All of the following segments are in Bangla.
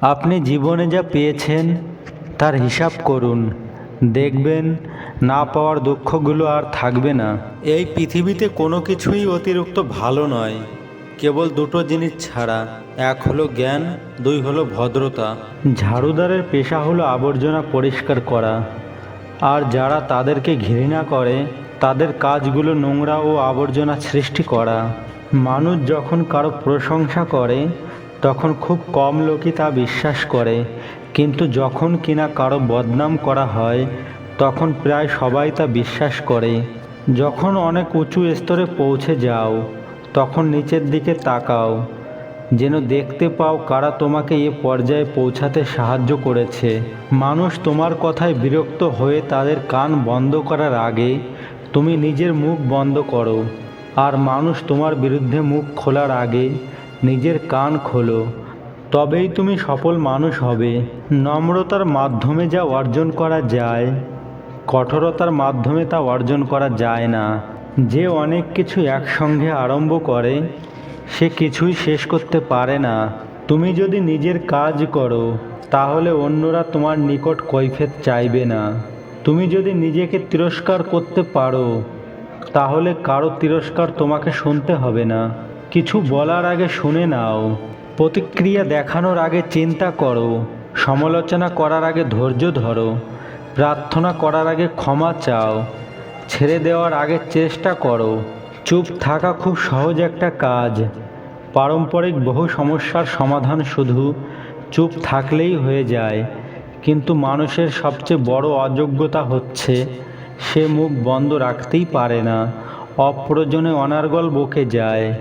আপনি জীবনে যা পেয়েছেন তার হিসাব করুন। দেখবেন না পাওয়ার দুঃখগুলো আর থাকবে না। এই পৃথিবীতে কোনো কিছুই অতিরিক্ত ভালো নয়। কেবল দুটো জিনিস ছাড়া এক হলো জ্ঞান দুই হলো ভদ্রতা। ঝাড়ুদারের পেশা হলো আবর্জনা পরিষ্কার করা। আর যারা তাদেরকে ঘৃণা করে তাদের কাজগুলো নোংরা ও আবর্জনা সৃষ্টি করা। মানুষ যখন কারও প্রশংসা করে তখন খুব কম লোকই তা বিশ্বাস করে। কিন্তু যখন কিনা কারও বদনাম করা হয়, তখন প্রায় সবাই তা বিশ্বাস করে। যখন অনেক উঁচু স্তরে পৌঁছে যাও, তখন নিচের দিকে তাকাও, যেন দেখতে পাও কারা তোমাকে এ পর্যায়ে পৌঁছাতে সাহায্য করেছে। মানুষ তোমার কথায় বিরক্ত হয়ে তাদের কান বন্ধ করার আগে, তুমি নিজের মুখ বন্ধ করো। আর মানুষ তোমার বিরুদ্ধে মুখ খোলার আগে নিজের কান খোলো, তবেই তুমি সফল মানুষ হবে। নম্রতার মাধ্যমে যা অর্জন করা যায়, কঠোরতার মাধ্যমে তা অর্জন করা যায় না। যে অনেক কিছু একসঙ্গে আরম্ভ করে, সে কিছুই শেষ করতে পারে না। তুমি যদি নিজের কাজ করো, তাহলে অন্যরা তোমার নিকট কৈফেত চাইবে না। তুমি যদি নিজেকে তিরস্কার করতে পারো, তাহলে কারও তিরস্কার তোমাকে শুনতে হবে না। কিছু বলার আগে শুনে নাও। প্রতিক্রিয়া দেখানোর আগে চিন্তা করো। সমালোচনা করার আগে ধৈর্য ধরো। প্রার্থনা করার আগে ক্ষমা চাও। ছেড়ে দেওয়ার আগে চেষ্টা করো। চুপ থাকা খুব সহজ একটা কাজ। পারম্পরিক বহু সমস্যার সমাধান শুধু চুপ থাকলেই হয়ে যায়। কিন্তু মানুষের সবচেয়ে বড় অযোগ্যতা হচ্ছে, সে মুখ বন্ধ রাখতেই পারে না। অপ্রয়োজনে অনার্গল বকে যায়।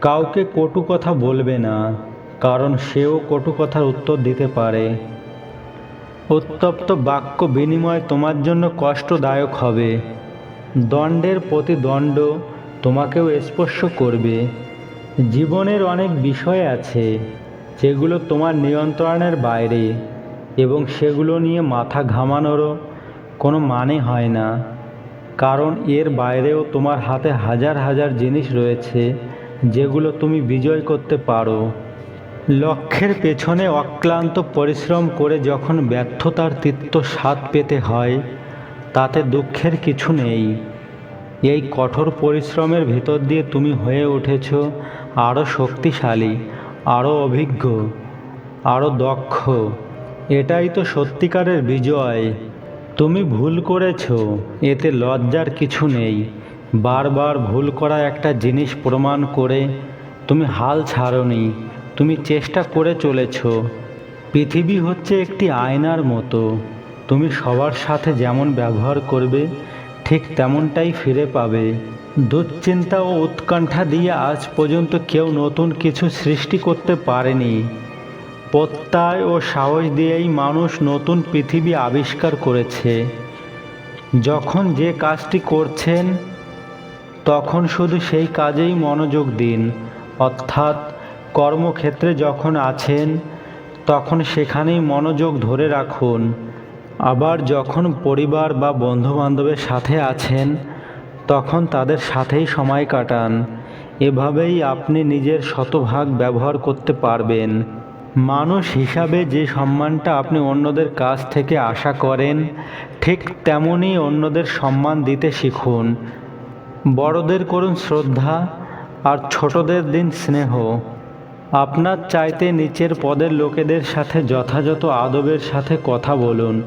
কাউকে কটু কথা বলবে না, কারণ সেও কটু কথার উত্তর দিতে পারে। উত্তপ্ত বাক্য বিনিময় তোমার জন্য কষ্টদায়ক হবে। দণ্ডের প্রতি দণ্ড তোমাকেও স্পর্শ করবে। জীবনের অনেক বিষয় আছে, যেগুলো তোমার নিয়ন্ত্রণের বাইরে, এবং সেগুলো নিয়ে মাথা ঘামানোরও কোনো মানে হয় না। কারণ এর বাইরেও তোমার হাতে হাজার হাজার জিনিস রয়েছে যেগুলো তুমি বিজয় করতে পারো। লক্ষ্যের পেছনে অক্লান্ত পরিশ্রম করে যখন ব্যর্থতার তিক্ত স্বাদ পেতে হয়, তাতে দুঃখের কিছু নেই। এই কঠোর পরিশ্রমের ভেতর দিয়ে তুমি হয়ে উঠেছ আরও শক্তিশালী আরও অভিজ্ঞ আরও দক্ষ। এটাই তো সত্যিকারের বিজয়। তুমি ভুল করেছ, এতে লজ্জার কিছু নেই। বারবার ভুল করা একটা জিনিস প্রমাণ করে তুমি হাল ছাড়নি, তুমি চেষ্টা করে চলেছ। পৃথিবী হচ্ছে একটি আয়নার মতো। তুমি সবার সাথে যেমন ব্যবহার করবে, ঠিক তেমনটাই ফিরে পাবে। দুশ্চিন্তা ও উৎকণ্ঠা দিয়ে আজ পর্যন্ত কেউ নতুন কিছু সৃষ্টি করতে পারেনি। প্রত্যয় ও সাহস দিয়েই মানুষ নতুন পৃথিবী আবিষ্কার করেছে। যখন যে কাজটি করছেন তখন শুধু সেই কাজেই মনোযোগ দিন, অর্থাৎ কর্মক্ষেত্রে যখন আছেন, তখন সেখানেই মনোযোগ ধরে রাখুন। আবার যখন পরিবার বা বন্ধুবান্ধবের সাথে আছেন, তখন তাদের সাথেই সময় কাটান। এভাবেই আপনি নিজের শতভাগ ব্যবহার করতে পারবেন। মানুষ হিসাবে যে সম্মানটা আপনি অন্যদের কাছ থেকে আশা করেন, ঠিক তেমনই অন্যদের সম্মান দিতে শিখুন। বড়দের করুন শ্রদ্ধা আর ছোটদের দিন স্নেহ। আপনার চাইতে নিচের পদের লোকেদের সাথে যথাযথ আদবের সাথে কথা বলুন।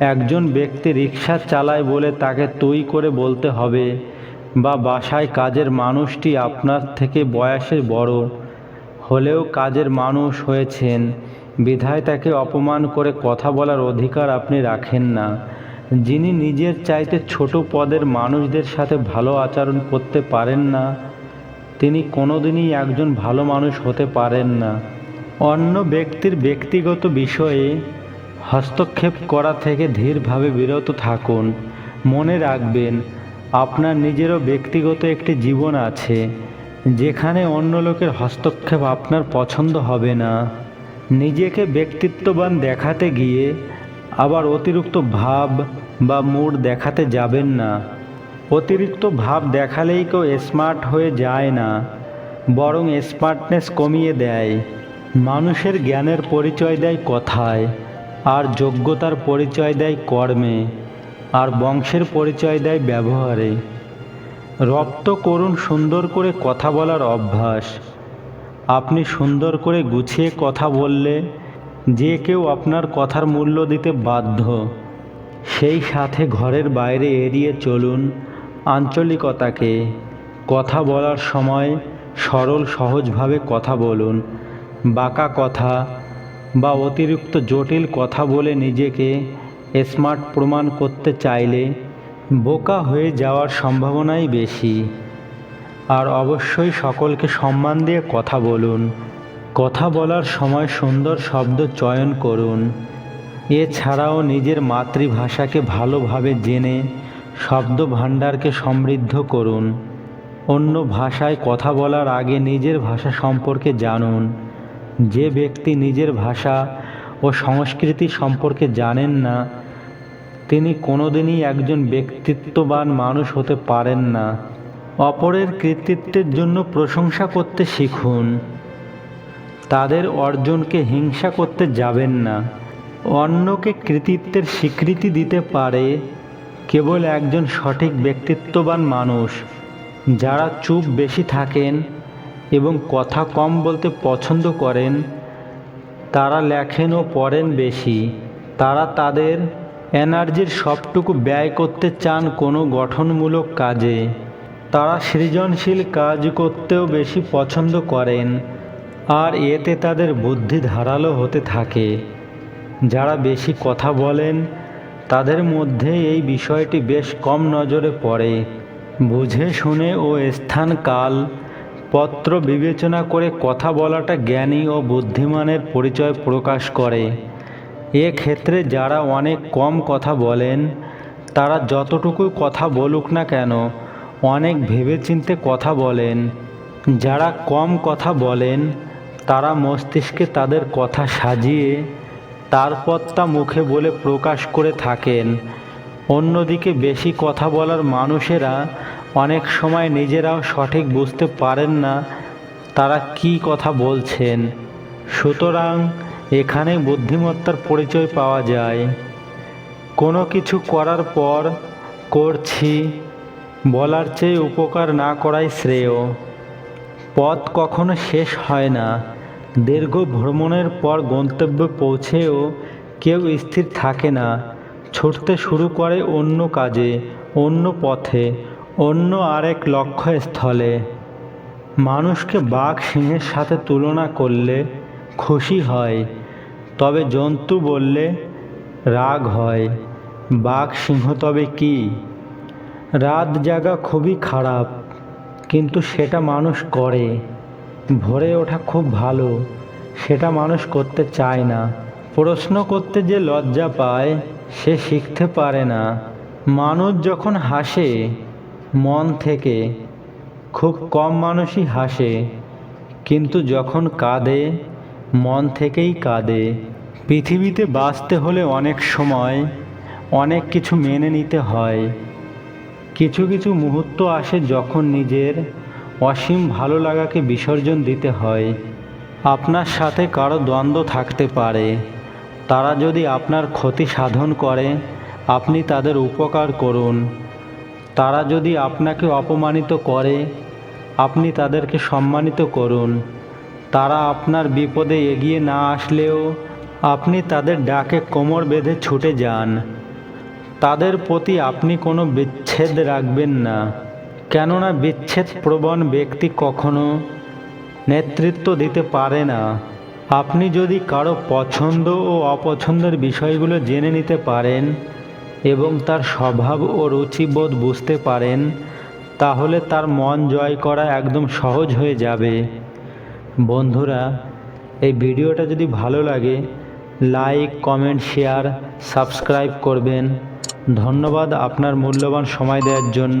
একজন ব্যক্তি রিক্সা চালায় বলে তাকে তুই করে বলতে হবে বা বাসায় কাজের মানুষটি আপনার থেকে বয়সে বড় হলেও কাজের মানুষ হয়েছেন। বিধায় তাকে অপমান করে কথা বলার অধিকার আপনি রাখেন না। যিনি নিজের চাইতে ছোট পদের মানুষদের সাথে ভালো আচরণ করতে পারেন না, তিনি কোনোদিনই একজন ভালো মানুষ হতে পারেন না। অন্য ব্যক্তির ব্যক্তিগত বিষয়ে হস্তক্ষেপ করা থেকে ধীরভাবে বিরত থাকুন। মনে রাখবেন, আপনার নিজেরও ব্যক্তিগত একটি জীবন আছে, যেখানে অন্য লোকের হস্তক্ষেপ আপনার পছন্দ হবে না। নিজেকে ব্যক্তিত্ববান দেখাতে গিয়ে আবার অতিরিক্ত ভাব বা মুড দেখাতে যাবেন না। অতিরিক্ত ভাব দেখালেই কেউ স্মার্ট হয়ে যায় না, বরং স্মার্টনেস কমিয়ে দেয়। মানুষের জ্ঞানের পরিচয় দেয় কথায়, আর যোগ্যতার পরিচয় দেয় কর্মে, আর বংশের পরিচয় দেয় ব্যবহারে। রপ্ত করুন সুন্দর করে কথা বলার অভ্যাস। আপনি সুন্দর করে গুছিয়ে কথা বললে যে কেউ আপনার কথার মূল্য দিতে বাধ্য। সেই সাথে ঘরের বাইরে এড়িয়ে চলুন আঞ্চলিকতাকে। কথা বলার সময় সরল সহজভাবে কথা বলুন। বাঁকা কথা বা অতিরিক্ত জটিল কথা বলে নিজেকে স্মার্ট প্রমাণ করতে চাইলে বোকা হয়ে যাওয়ার সম্ভাবনাই বেশি। আর অবশ্যই সকলকে সম্মান দিয়ে কথা বলুন। কথা বলার সময় সুন্দর শব্দ চয়ন করুন। এছাড়াও নিজের মাতৃভাষাকে ভালোভাবে জেনে শব্দ ভাণ্ডারকে সমৃদ্ধ করুন। অন্য ভাষায় কথা বলার আগে নিজের ভাষা সম্পর্কে জানুন। যে ব্যক্তি নিজের ভাষা ও সংস্কৃতি সম্পর্কে জানেন না, তিনি কোনোদিনই একজন ব্যক্তিত্ববান মানুষ হতে পারেন না। অপরের কৃতিত্বের জন্য প্রশংসা করতে শিখুন। তাদের অর্জনকে হিংসা করতে যাবেন না। অন্যকে কৃতিত্বের স্বীকৃতি দিতে পারে কেবল একজন সঠিক ব্যক্তিত্ববান মানুষ। যারা চুপ বেশি থাকেন এবং কথা কম বলতে পছন্দ করেন, তারা লেখেন ও পড়েন বেশি। তারা তাদের এনার্জির সবটুকু ব্যয় করতে চান কোনো গঠনমূলক কাজে। তারা সৃজনশীল কাজ করতেও বেশি পছন্দ করেন, আর এতে তাদের বুদ্ধি ধারালো হতে থাকে। যারা বেশি কথা বলেন, তাদের মধ্যে এই বিষয়টি বেশ কম নজরে পড়ে। বুঝে শুনে ও স্থান কাল পত্র বিবেচনা করে কথা বলাটা জ্ঞানী ও বুদ্ধিমানের পরিচয় প্রকাশ করে। ক্ষেত্রে যারা অনেক কম কথা বলেন, তারা যতটুকু কথা বলুক না কেন, অনেক ভেবেচিন্তে কথা বলেন। যারা কম কথা বলেন, তারা মস্তিষ্কে তাদের কথা সাজিয়ে তারপর তা মুখে বলে প্রকাশ করে থাকেন। অন্যদিকে বেশি কথা বলার মানুষেরা অনেক সময় নিজেরাও সঠিক বুঝতে পারেন না তারা কি কথা বলছেন। সুতরাং এখানে বুদ্ধিমত্তার পরিচয় পাওয়া যায়। কোনো কিছু করার পর করছি, বলার চেয়ে উপকার না করাই শ্রেয়। পথ কখনো শেষ হয় না। দীর্ঘ ভ্রমণের পর গন্তব্যে পৌঁছেও কেউ স্থির থাকে না। ছুটতে শুরু করে অন্য কাজে, অন্য পথে, অন্য আরেক লক্ষ্যস্থলে। মানুষকে বাঘ সিংহের সাথে তুলনা করলে খুশি হয়, তবে জন্তু বললে রাগ হয়। বাঘ সিংহ তবে কি? রাত জাগা খুবই খারাপ, কিন্তু সেটা মানুষ করে। ভোরে ওঠা খুব ভালো, সেটা মানুষ করতে চায় না। প্রশ্ন করতে যে লজ্জা পায়, সে শিখতে পারে না। মানুষ যখন হাসে, মন থেকে খুব কম মানুষই হাসে, কিন্তু যখন কাঁদে, মন থেকেই কাঁদে। পৃথিবীতে বাঁচতে হলে অনেক সময়, অনেক কিছু মেনে নিতে হয়। কিছু কিছু মুহূর্ত আসে যখন নিজের অসীম ভালো লাগাকে বিসর্জন দিতে হয়। আপনার সাথে কারও দ্বন্দ্ব থাকতে পারে। তারা যদি আপনার ক্ষতি সাধন করে, আপনি তাদের উপকার করুন। তারা যদি আপনাকে অপমানিত করে, আপনি তাদেরকে সম্মানিত করুন। তারা আপনার বিপদে এগিয়ে না আসলেও আপনি তাদের ডাকে কোমর বেঁধে ছুটে যান। তাদের প্রতি আপনি কোনো বিচ্ছেদ রাখবেন না। কেননা বিচ্ছেদ প্রবণ ব্যক্তি কখনো নেতৃত্ব দিতে পারে না। আপনি যদি কারও পছন্দ ও অপছন্দের বিষয়গুলো জেনে নিতে পারেন এবং তার স্বভাব ও রুচিবোধ বুঝতে পারেন, তাহলে তার মন জয় করা একদম সহজ হয়ে যাবে। বন্ধুরা, এই ভিডিওটা যদি ভালো লাগে, লাইক, কমেন্ট, শেয়ার, সাবস্ক্রাইব করবেন। ধন্যবাদ আপনার মূল্যবান সময় দেওয়ার জন্য।